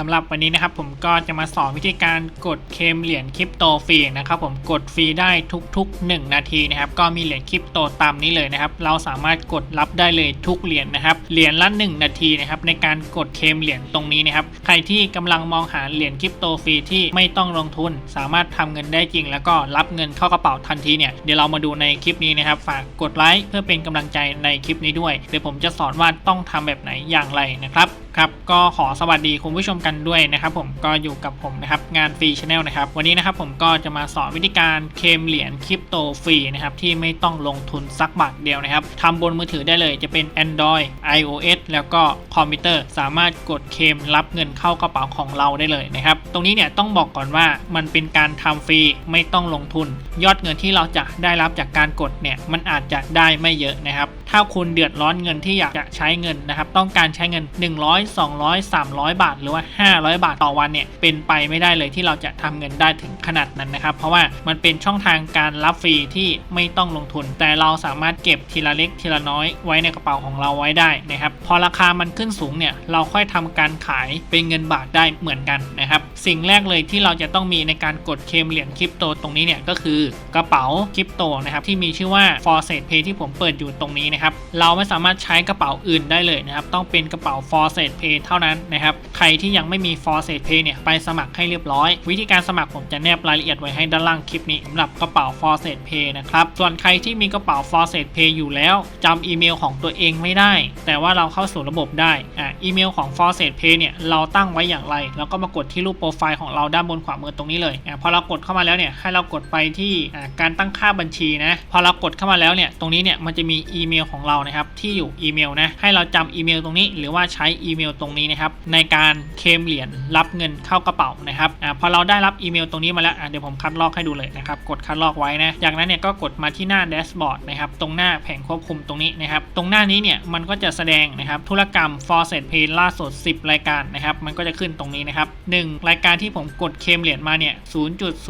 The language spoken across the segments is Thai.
สำหรับวันนี้นะครับผมก็จะมาสอนวิธีการกดเคมเหรียญคริปโตฟรีนะครับผมกดฟรีได้ทุกๆ 1 นาทีนะครับก็มีเหรียญคริปโตตามนี้เลยนะครับเราสามารถกดรับได้เลยทุกเหรียญนะครับเหรียญละ 1 นาทีนะครับในการกดเคมเหรียญตรงนี้นะครับใครที่กำลังมองหาเหรียญคริปโตฟรีที่ไม่ต้องลงทุน สามารถทำเงินได้จริง แล้วก็รับเงินเข้ากระเป๋าทันทีเนี่ยเดี๋ยวเรามาดูในคลิปนี้นะครับฝากกดไลค์เพื่อเป็นกำลังใจในคลิปนี้ด้วยเดี๋ยวผมจะสอนว่าต้องทำแบบไหนอย่างไรนะครับครับก็ขอสวัสดีคุณผู้ชมกันด้วยนะครับผมก็อยู่กับผมนะครับงานฟรีชาแนลนะครับวันนี้นะครับผมก็จะมาสอนวิธีการเคมเหรียญคริปโตฟรีนะครับที่ไม่ต้องลงทุนสักบาทเดียวนะครับทำบนมือถือได้เลยจะเป็น Android iOS แล้วก็คอมพิวเตอร์สามารถกดเคมรับเงินเข้ากระเป๋าของเราได้เลยนะครับตรงนี้เนี่ยต้องบอกก่อนว่ามันเป็นการทำฟรีไม่ต้องลงทุน ยอดเงินที่เราจะได้รับจากการกดเนี่ยมันอาจจะได้ไม่เยอะนะครับ ถ้าคุณเดือดร้อนเงินที่อยากจะใช้เงินนะครับ ต้องการใช้เงิน 100 200 300 บาท หรือว่า 500 บาทต่อวันเนี่ย เป็นไปไม่ได้เลยที่เราจะทำเงินได้ถึงขนาดนั้นนะครับ เพราะว่ามันเป็นช่องทางการรับฟรีที่ไม่ต้องลงทุน แต่เราสามารถเก็บทีละเล็กทีละน้อยไว้ในกระเป๋าของเราไว้ได้นะครับ พอราคามันขึ้นสูงเนี่ย เราค่อยทำการขายเป็นเงินบาทได้เหมือนกันนะครับ สิ่งแรกเลยที่เราจะต้องมีในการกดเคมเหรียญคริปโตตรงนี้เนี่ยก็คือกระเป๋าคริปโตนะครับที่มีชื่อว่า f o r s e t Pay ที่ผมเปิดอยู่ตรงนี้นะครับเราไม่สามารถใช้กระเป๋าอื่นได้เลยนะครับ ต้องเป็นกระเป๋า f o r s e t Pay เท่านั้นนะครับ ใครที่ยังไม่มี f o r s e t Pay เนี่ย ไปสมัครให้เรียบร้อย วิธีการสมัครผมจะแนบรายละเอียดไว้ให้ด้านล่างคลิปนี้สำหรับกระเป๋า f o r s e t Pay นะครับ ส่วนใครที่มีกระเป๋า f o r s e t Pay อยู่แล้วจำอีเมลของตัวเองไม่ได้ แต่ว่าเราเข้าสู่ระบบได้ อ่าอีเมลของ f o r s e t Pay เนี่ยเราตั้งไว้อย่างไร แล้วก็มากดที่รูปโปรไฟล์ของเราด้านบนขวามือตรงนี้เลยอ่าพอเรากดเข้ามาแล้วเนี่ยให้เรากดไปที่อ่าการตั้งค่าบัญชีนะพอเรากดเข้ามาแล้วเนี่ยตรงนี้เนี่ยมันจะมีอีเมลของเรานะครับที่อยู่อีเมลนะให้เราจำอีเมลตรงนี้ หรือว่าใช้อีเมลตรงนี้นะครับในการเคลมเหรียญรับเงินเข้ากระเป๋านะครับอ่าพอเราได้รับอีเมลตรงนี้มาแล้วอ่าเดี๋ยวผมคัดลอกให้ดูเลยนะครับกดคัดลอกไว้นะจากนั้นเนี่ยก็กดมาที่หน้าแดชบอร์ดนะครับตรงหน้าแผงควบคุมตรงนี้นะครับตรงหน้านี้เนี่ยมันก็จะแสดงนะครับธุรกรรม f o r s e t Pay ล่าสุด 10 รายการนะครับมันก็จะขึ้นตรงนี้นะครับหนึ่งรายการที่ผมกดเคลมเหรียญมาเนี่ย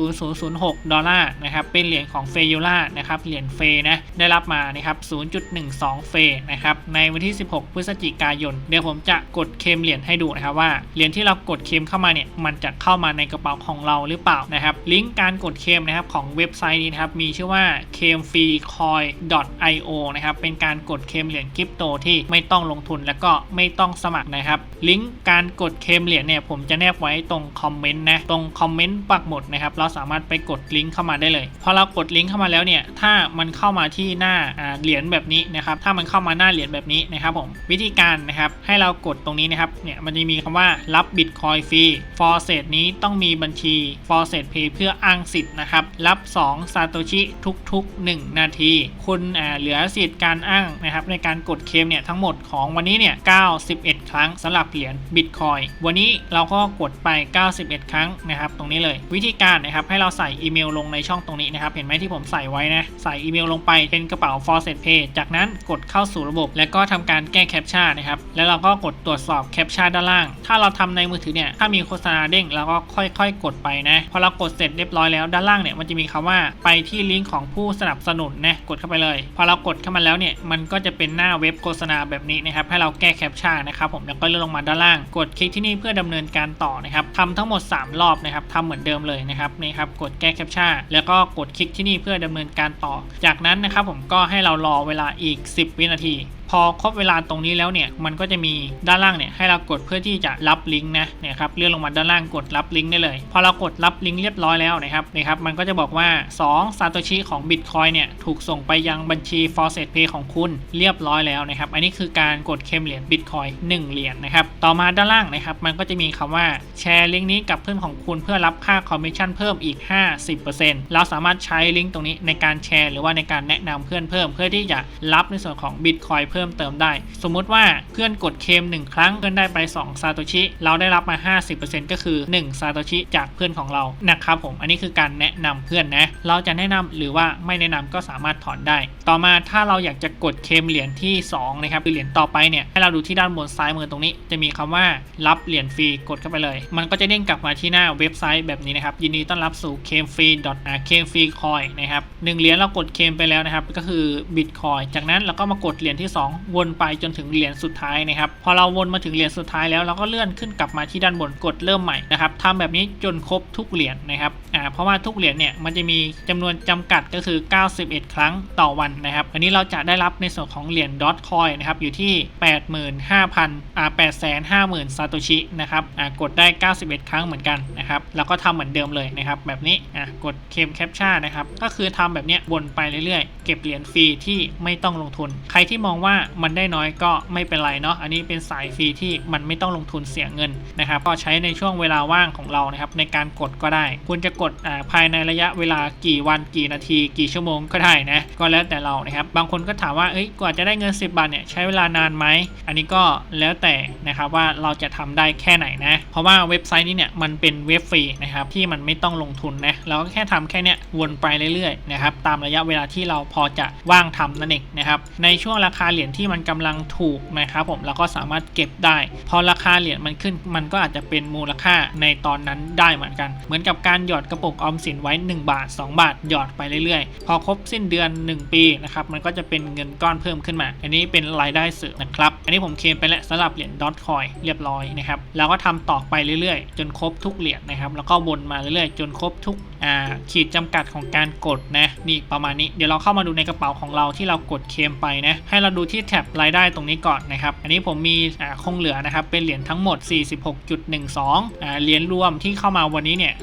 0.0006 ดอลลาร์นะครับเป็นเหรียญของเฟยูล่านะครับเหรียญเฟนะได้รับมานะครับ0.12 เฟนะครับในวันที่ 16 พฤศจิกายน เดี๋ยวผมจะกดเคมเหรียญให้ดูนะครับว่าเหรียญที่เรากดเคมเข้ามาเนี่ยมันจะเข้ามาในกระเป๋าของเราหรือเปล่านะครับลิงก์การกดเคมนะครับของเว็บไซต์นี้นะครับมีชื่อว่า c a m f r e e c o i io นะครับเป็นการกดเคมเหรียญคริปโตที่ไม่ต้องลงทุนแล้วก็ไม่ต้องสมัครนะครับลิงก์การกดเคมเหรียญเนี่ยผมจะแนบไว้ตรงคอมเมนต์นะตรงคอมเมนต์ปักหมุดนะครับเราสามารถไปกดลิงก์เข้ามาได้เลยพอเรากดลิงก์เข้ามาแล้วเนี่ยถ้ามันเข้ามาที่หน้าเหรียญแบบนี้นะครับถ้ามันเข้ามาหน้าเหรียญแบบนี้นะครับผมวิธีการนะครับให้เรากดตรงนี้นะครับเนี่ยมันจะมีคำว่ารับบิตคอยฟรีฟอร์เซตนี้ต้องมีบัญชีฟอร์เซตเพย์เพื่ออ้างสิทธิ์นะครับรับ2ซาโตชิทุกๆ 1 นาที คุณอ่าเหลือสิทธิ์การอ้างนะครับในการกดเคมเนี่ยทั้งหมดของวันนี้เนี่ย91 ครั้งสำหรับเหรียญบิตคอยวันนี้เราก็กดไป 91 ครั้งนะครับตรงนี้เลยวิธีการนะครับให้เราใส่อีเมลลงในช่องตรงนี้นะครับเห็นไหมที่ผมใส่ไว้นะใส่อีเมลลงไปเป็นกระเป๋า f o r s e t Pay จากนั้นกดเข้าสู่ระบบ แล้วก็ทำการแก้แคปชั่นนะครับ แล้วเราก็กดตรวจสอบแคปชั่นด้านล่าง ถ้าเราทำในมือถือเนี่ย ถ้ามีโฆษณาเด้งเราก็ค่อยๆ กดไปนะ พอเรากดเสร็จเรียบร้อยแล้วด้านล่างเนี่ย มันจะมีคำว่าไปที่ลิงก์ของผู้สนับสนุนนะ กดเข้าไปเลย พอเรากดเข้ามาแล้วเนี่ย มันก็จะเป็นหน้าเว็บโฆษณาแบบนี้นะครับ ให้เราแก้แคปชั่นนะครับผม แล้วก็เลื่อนลงมาด้านล่าง กดคลิกที่นี่เพื่อดำเนินการต่อนะครับทำทั้งหมด 3 รอบนะครับทำเหมือนเดิมเลยนะครับ นี่ครับ กดแก้แคปชั่นแล้วก็กดคลิกที่นี่เพื่อดำเนินการต่อ จากนั้นนะครับผมก็ให้เรารอเวลาอีกีก 10 วินาที พอครบเวลาตรงนี้แล้วเนี่ยมันก็จะมีด้านล่างเนี่ยให้เรากดเพื่อที่จะรับลิงก์นะเนี่ยครับเลื่อนลงมาด้านล่างกดรับลิงก์ได้เลย พอเรากดรับลิงก์เรียบร้อยแล้วนะครับนี่ครับมันก็จะบอกว่า2ซาโตชิของ Bitcoin เนี่ยถูกส่งไปยังบัญชี f o r s e t Pay ของคุณเรียบร้อยแล้วนะครับ อันนี้คือการกดเคมเหรียญ Bitcoin 1เหรียญนะครับ ต่อมาด้านล่างนะครับ มันก็จะมีคำว่าแชร์ลิงก์นี้กับเพื่อนของคุณเพื่อรับค่าคอมมิชชั่นเพิ่มอีก 50%เราสามารถใช้ลิงก์ตรงนี้ในการแชร์หรือว่าในการแนะนำเพื่อนเพิ่ม เพื่อที่จะรับในส่วนของ Bitcoin เพิ่มเติมได้ สมมุติว่าเพื่อนกดเคม 1 ครั้งเพื่อนได้ไป2ซาโตชิเราได้รับมา 50%ก็คือ1ซาโตชิจากเพื่อนของเรานะครับผมอันนี้คือการแนะนำเพื่อนนะเราจะแนะนำหรือว่าไม่แนะนำก็สามารถถอนได้ ต่อมาถ้าเราอยากจะกดเคมเหรียญที่2นะครับคือเหรียญต่อไปเนี่ยให้เราดูที่ด้านบนซ้ายมือตรงนี้ จะมีคำว่ารับเหรียญฟรีกดเข้าไปเลย มันก็จะเด้งกลับมาที่หน้าเว็บไซต์แบบนี้นะครับยินดีต้อนรับสู่เคมฟรีดอทเคมฟรีคอยนะครับหนึ่งเหรียญเรากดเคมไปแล้วนะครับก็คือบิตคอยจากนั้นเราก็มากดเหรียญที่ 2 2 วนไปจนถึงเหรียญสุดท้ายนะครับ พอเราวนมาถึงเหรียญสุดท้ายแล้วเราก็เลื่อนขึ้นกลับมาที่ด้านบนกดเริ่มใหม่นะครับทำแบบนี้จนครบทุกเหรียญนะครับอ่าเพราะว่าทุกเหรียญเนี่ยมันจะมีจำนวนจำกัดก็คือ 91 ครั้งต่อวันนะครับอันนี้เราจะได้รับในส่วนของเหรียญดอทคอยนะครับอยู่ที่ 85,000อ่า850,000ซาโตชินะครับอ่ากดได้ 91 ครั้งเหมือนกันนะครับแล้วก็ทำเหมือนเดิมเลยนะครับแบบนี้อ่ากดเคมแคปชั่นนะครับก็คือทำแบบนี้วนไปเรื่อยๆ เก็บเหรียญฟรีที่ไม่ต้องลงทุน ใครที่มองว่ามันได้น้อยก็ไม่เป็นไรเนาะอันนี้เป็นสายฟรีที่มันไม่ต้องลงทุนเสียเงินนะครับก็ใช้ในช่วงเวลาว่างของเรานะครับในการกดก็ได้ คุณจะกดภายในระยะเวลากี่วันกี่นาที กี่ชั่วโมงก็ได้นะก็แล้วแต่เรานะครับบางคนก็ถามว่าเอ้ยกว่าจะได้เงิน 10 บาทเนี่ยใช้เวลานานไหมอันนี้ก็แล้วแต่นะครับว่าเราจะทำได้แค่ไหนนะเพราะว่าเว็บไซต์นี้เนี่ยมันเป็นเว็บฟรีนะครับที่มันไม่ต้องลงทุนนะเราก็แค่ทำแค่เนี้ยวนไปเรื่อยๆนะครับตามระยะเวลาที่เราพอจะว่างทำนั่นเองนะครับในช่วงราคาเหรียญที่มันกำลังถูกนะครับผมเราก็สามารถเก็บได้ พอราคาเหรียญมันขึ้น มันก็อาจจะเป็นมูลค่าในตอนนั้นได้เหมือนกัน เหมือนกับการหยอดกระปุกออมสินไว้ 1 บาท 2 บาทหยอดไปเรื่อยๆ พอครบสิ้นเดือน 1 ปีนะครับมันก็จะเป็นเงินก้อนเพิ่มขึ้นมา อันนี้เป็นรายได้เสริมนะครับ อันนี้ผมเคลมไปแล้วสำหรับเหรียญดอทคอยเรียบร้อยนะครับแล้วก็ทำต่อไปเรื่อยๆ จนครบทุกเหรียญนะครับแล้วก็วนมาเรื่อยๆ จนครบทุก ขีดจำกัดของการกดนะนี่ประมาณนี้เดี๋ยวเราเข้ามาดูในกระเป๋าของเราที่เรากดเคมไปนะให้เราดูที่แท็บรายได้ตรงนี้ก่อนนะครับอันนี้ผมมีคงเหลือนะครับเป็นเหรียญทั้งหมด 46.12อ่าเหรียญรวมที่เข้ามาวันนี้เนี่ย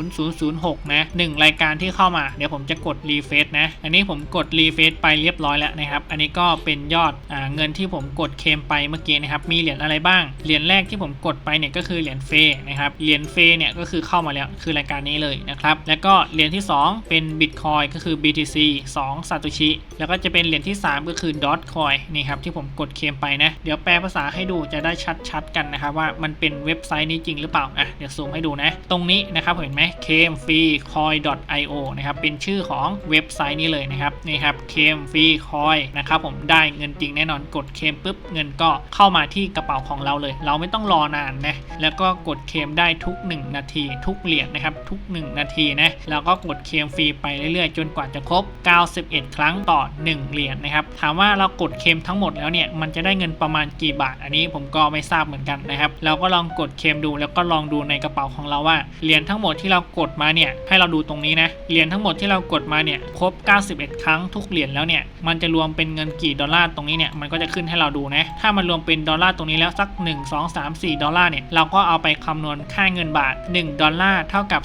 0.0006นะหนึ่งรายการที่เข้ามาเดี๋ยวผมจะกดรีเฟซนะอันนี้ผมกดรีเฟซไปเรียบร้อยแล้วนะครับอันนี้ก็เป็นยอดอเงินที่ผมกดเคมไปเมื่อกี้นะครับมีเหรียญอะไรบ้างเหรียญแรกที่ผมกดไปเนี่ยก็คือเหรียญเฟนะครับเหรียญเฟเนี่ยก็คือเข้ามาแล้วคือรายการนี้เลยนะครับ แล้วก็เหรียญที่ 2 เป็น Bitcoin ก็คือ BTC 2 Satoshi แล้วก็จะเป็นเหรียญที่ 3 ก็คือ Dotcoin นี่ครับที่ผมกดเคมไปนะ เดี๋ยวแปลภาษาให้ดูจะได้ชัดๆกันนะครับว่ามันเป็นเว็บไซต์นี้จริงหรือเปล่าอะเดี๋ยวซูมให้ดูนะ ตรงนี้นะครับเห็นไหม k m f r e e coin io นะครับเป็นชื่อของเว็บไซต์นี้เลยนะครับนี่ครับ k m f r e e coin นะครับผมได้เงินจริงแน่นอนกดเคมปุ๊บเงินก็เข้ามาที่กระเป๋าของเราเลย เราไม่ต้องรอนานนะแล้วก็กดเคมได้ทุก 1 นาที ทุกเหรียญนะครับทุก1นาทีนะแล้วก็กดเคลมฟรีไปเรื่อยๆ จนกว่าจะครบ 91 ครั้งต่อ 1 เหรียญนะครับ ถามว่าเรากดเคลมทั้งหมดแล้วเนี่ย มันจะได้เงินประมาณกี่บาท อันนี้ผมก็ไม่ทราบเหมือนกันนะครับ เราก็ลองกดเคลมดูแล้วก็ลองดูในกระเป๋าของเราว่าเหรียญทั้งหมดที่เรากดมาเนี่ย ให้เราดูตรงนี้นะ เหรียญทั้งหมดที่เรากดมาเนี่ย ครบ 91 ครั้งทุกเหรียญแล้วเนี่ย มันจะรวมเป็นเงินกี่ดอลลาร์ตรงนี้เนี่ย มันก็จะขึ้นให้เราดูนะ ถ้ามันรวมเป็นดอลลาร์ตรงนี้แล้วสัก 1 2 3 4 ดอลลาร์เนี่ย เราก็เอาไปคำนวณค่าเงินบาท 1 ดอลลาร์เท่ากับ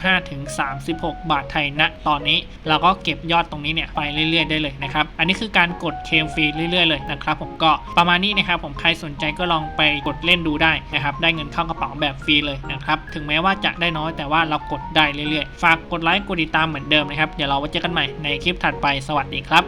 15ถึง 36 บาทไทยณตอนนี้ เราก็เก็บยอดตรงนี้เนี่ยไปเรื่อยๆได้เลยนะครับ อันนี้คือการกดเคมฟรีเรื่อยๆเลยนะครับผมก็ประมาณนี้นะครับผมใครสนใจก็ลองไปกดเล่นดูได้นะครับได้เงินเข้ากระเป๋าแบบฟรีเลยนะครับถึงแม้ว่าจะได้น้อยแต่ว่าเรากดได้เรื่อยๆ ฝากกดไลค์กดติดตามเหมือนเดิมนะครับเดี๋ยวเราไว้เจอกันใหม่ในคลิปถัดไปสวัสดีครับ